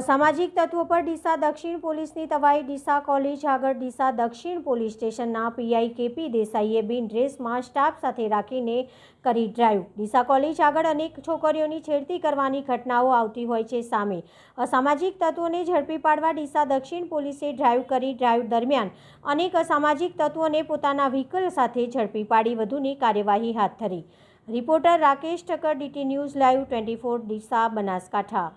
અસામાજિક તત્વો પર ડીસા દક્ષિણ પોલીસની તવાઈ, ડીસા કોલેજ આગળ ડીસા દક્ષિણ પોલીસ સ્ટેશનના પીઆઈ કેપી દેસાઈએ બિન ડ્રેસમાં સ્ટાફ સાથે રાખીને કરી ડ્રાઈવ. ડીસા કોલેજ આગળ અનેક છોકરીઓની છેડતી કરવાની ઘટનાઓ આવતી હોય છે સામે. અસામાજિક તત્વોને ઝડપી પાડવા ડીસા દક્ષિણ પોલીસે ડ્રાઈવ કરી ડ્રાઈવ દરમિયાન અનેક અસામાજિક તત્વોને પોતાના વ્હીકલ સાથે ઝડપી પાડી વધુની કાર્યવાહી હાથ ધરી. Reporter Rakesh Thakkar DT news live twenty four, Deesa Banaskantha.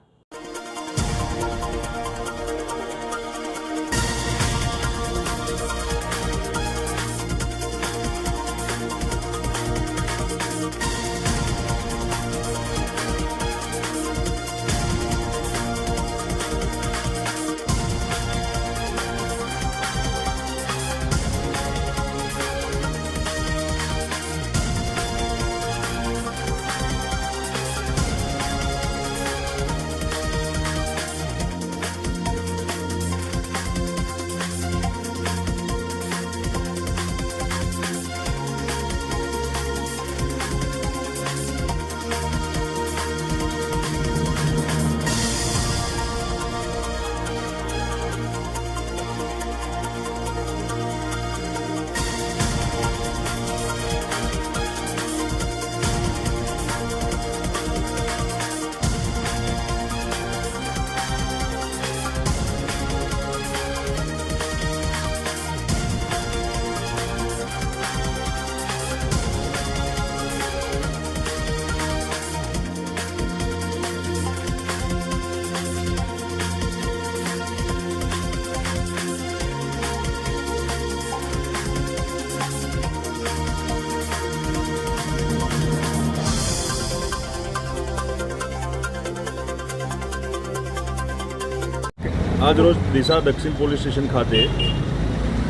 આજરોજ દિશા દક્ષિણ પોલીસ સ્ટેશન ખાતે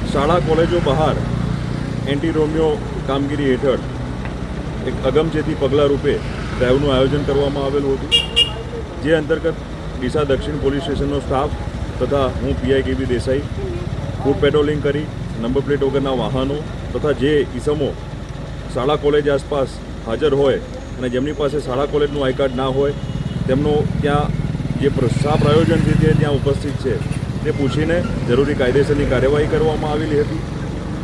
શાળા કોલેજો બહાર એન્ટી રોમિયો કામગીરી હેઠળ એક અગમચેતી પગલાં રૂપે ડ્રાઈવનું આયોજન કરવામાં આવેલું હતું. જે અંતર્ગત ડીસા દક્ષિણ પોલીસ સ્ટેશનનો સ્ટાફ તથા હું PI KB Desai, foot patrolling કરી, નંબર પ્લેટ વગરના વાહનો તથા જે ઈસમો શાળા કોલેજ આસપાસ હાજર હોય અને જેમની પાસે શાળા કોલેજનું આઈ કાર્ડ ના હોય, તેમનો ત્યાં જે શા પ્રયોજનથી તે ત્યાં ઉપસ્થિત છે, તે પૂછીને જરૂરી કાયદેસરની કાર્યવાહી કરવામાં આવેલી હતી.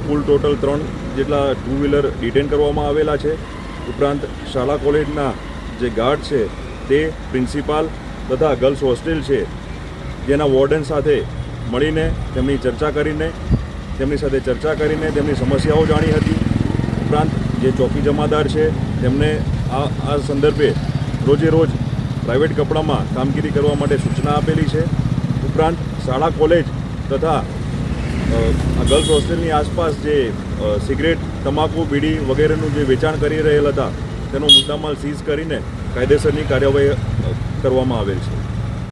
કુલ ટોટલ ત્રણ જેટલા ટુ વ્હીલર ડિટેન કરવામાં આવેલા છે. ઉપરાંત શાળા કોલેજના જે ગાર્ડ છે, તે પ્રિન્સિપાલ તથા ગર્લ્સ હોસ્ટેલ છે, જેના વોર્ડન સાથે મળીને તેમની ચર્ચા કરીને, તેમની સાથે ચર્ચા કરીને તેમની સમસ્યાઓ જાણી હતી. ઉપરાંત જે ચોકી જમાદાર છે, તેમને આ આ સંદર્ભે રોજે રોજ પ્રાઇવેટ કપડામાં કામગીરી કરવા માટે સૂચના આપેલી છે. ઉપરાંત શાળા, કોલેજ તથા ગર્લ્સ હોસ્ટેલની આસપાસ જે સિગરેટ, તમાકુ, બીડી વગેરેનું જે વેચાણ કરી રહેલ હતા, તેનો મુદ્દામાલ સીઝ કરીને કાયદેસરની કાર્યવાહી કરવામાં આવેલ છે.